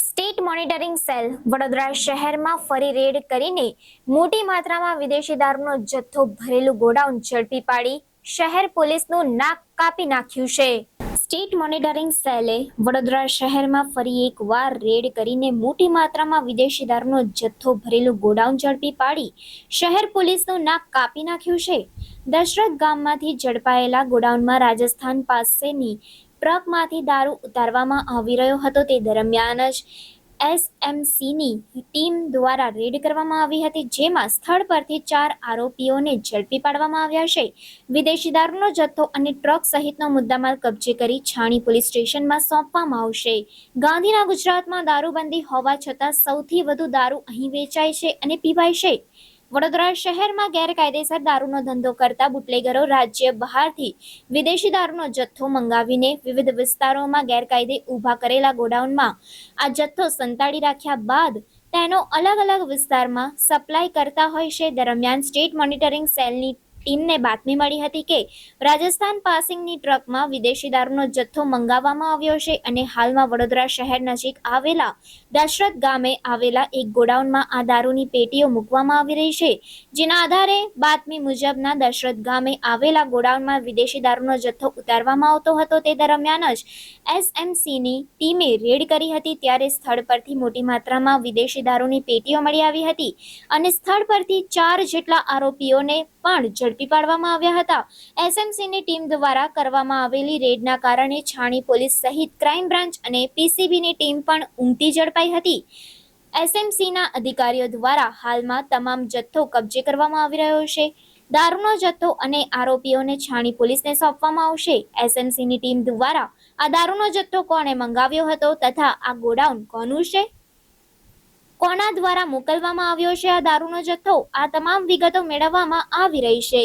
State monitoring cell Vadodara શહેરમાં ફરી red કરીને મોટી માત્રામાં વિદેશી દારૂનો જથ્થો ભરેલું ગોડાઉન ઝડપી પાડી શહેર પોલીસનું નાક કાપી નાખ્યું છે. સ્ટેટ મોનિટરિંગ સેલે વડોદરા શહેરમાં ફરી એકવાર રેડ કરીને મોટી માત્રામાં વિદેશી દારૂનો જથ્થો ભરેલું ગોડાઉન ઝડપી પાડી શહેર પોલીસનું નાક કાપી નાખ્યું છે. દશરથ ગામમાંથી ઝડપાયેલા ગોડાઉનમાં રાજસ્થાન પાસેની ટ્રકમાંથી દારૂ ઉતારવામાં આવી રહ્યો હતો. તે દરમિયાન જ એસએમસીની ટીમ દ્વારા રેડ કરવામાં આવી હતી, જેમાં સ્થળ પરથી ચાર આરોપીઓને ઝડપી પાડવામાં આવ્યા છે. વિદેશી દારૂનો જથ્થો અને ટ્રક સહિતનો મુદ્દામાલ કબજે કરી છાણી પોલીસ સ્ટેશનમાં સોંપવામાં આવશે. ગાંધીના ગુજરાતમાં દારૂબંધી હોવા છતાં સૌથી વધુ દારૂ અહીં વેચાય છે અને પીવાય છે. વડોદરા શહેરમાં ગેરકાયદેસર દારૂનો ધંધો કરતા બુટલેગરો રાજ્ય બહારથી વિદેશી દારૂનો જથ્થો મંગાવીને વિવિધ વિસ્તારોમાં ગેરકાયદે ઊભા કરેલા ગોડાઉનમાં આ જથ્થો સંતાડી રાખ્યા બાદ તેનો અલગ અલગ વિસ્તારમાં સપ્લાય કરતા હોય છે. દરમિયાન સ્ટેટ મોનિટરિંગ સેલની ટીમને બાતમી મળી હતી કે રાજસ્થાન પાસિંગની ટ્રકમાં વિદેશી દારૂનો જથ્થો મંગાવવામાં આવ્યો છે અને હાલમાં વડોદરા શહેર નજીક આવેલા દશરથ ગામે આવેલા એક ગોડાઉનમાં આ દારૂની પેટીઓ મૂકવામાં આવી રહી છે. જેના આધારે બાતમી મુજબના દશરથ ગામે આવેલા ગોડાઉનમાં વિદેશી દારૂનો જથ્થો ઉતારવામાં આવતો હતો. તે દરમિયાન જ એસએમસીની ટીમે રેડ કરી હતી ત્યારે સ્થળ પરથી મોટી માત્રામાં વિદેશી દારૂની પેટીઓ મળી આવી હતી અને સ્થળ પરથી ચાર જેટલા આરોપીઓને પણ ઝડપી પાડવામાં આવ્યા હતા. એસએમસીની ટીમ દ્વારા કરવામાં આવેલી રેડના કારણે છાણી પોલીસ સહિત ક્રાઇમ બ્રાન્ચ અને પીસીબીની ટીમ પણ ઉમટી ઝડપાઈ હતી. એસએમસીના અધિકારીઓ દ્વારા હાલમાં તમામ જથ્થો કબજે કરવામાં આવી રહ્યો છે. દારૂનો જથ્થો અને આરોપીઓને છાણી પોલીસને સોંપવામાં આવશે. એસએમસીની ટીમ દ્વારા આ દારૂનો જથ્થો કોણે મંગાવ્યો હતો તથા આ ગોડાઉન કોનું છે? કોના દ્વારા મોકલવામાં આવ્યો છે આ દારૂનો જથ્થો? આ તમામ વિગતો મેળવવામાં આવી રહી છે.